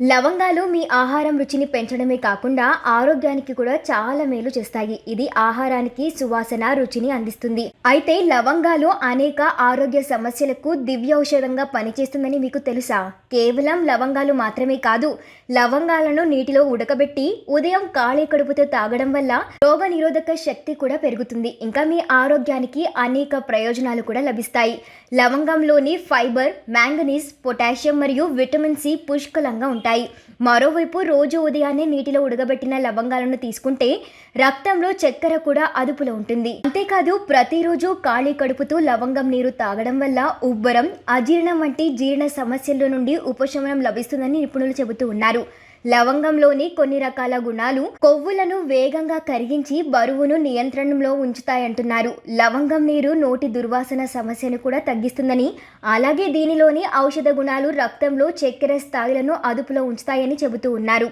లవంగాలు మీ ఆహారం రుచిని పెంచడమే కాకుండా ఆరోగ్యానికి కూడా చాలా మేలు చేస్తాయి. ఇది ఆహారానికి సువాసన రుచిని అందిస్తుంది. అయితే లవంగాలు అనేక ఆరోగ్య సమస్యలకు దివ్యౌషధంగా పనిచేస్తుందని మీకు తెలుసా? కేవలం లవంగాలు మాత్రమే కాదు లవంగాలను నీటిలో ఉడకబెట్టి ఉదయం ఖాళీ కడుపుతో తాగడం వల్ల రోగ నిరోధక శక్తి కూడా పెరుగుతుంది. ఇంకా మీ ఆరోగ్యానికి అనేక ప్రయోజనాలు కూడా లభిస్తాయి. లవంగంలోని ఫైబర్ మ్యాంగనీస్ పొటాషియం మరియు విటమిన్ సి పుష్కలంగా ఉంటాయి. మరోవైపు రోజు ఉదయాన్నే నీటిలో ఉడకబెట్టిన లవంగాలను తీసుకుంటే రక్తంలో చక్కెర కూడా అదుపులో ఉంటుంది. అంతేకాదు ప్రతిరోజు ఖాళీ కడుపుతూ లవంగం నీరు తాగడం వల్ల ఉబ్బరం అజీర్ణం వంటి జీర్ణ సమస్యల నుండి ఉపశమనం లభిస్తుందని నిపుణులు చెబుతూ ఉన్నారు. లవంగంలోని కొన్ని రకాల గుణాలు కొవ్వులను వేగంగా కరిగించి బరువును నియంత్రణలో ఉంచుతాయంటున్నారు. లవంగం నీరు నోటి దుర్వాసన సమస్యను కూడా తగ్గిస్తుందని అలాగే దీనిలోని ఔషధ గుణాలు రక్తంలో చక్కెర స్థాయిలను అదుపులో ఉంచుతాయని చెబుతూ ఉన్నారు.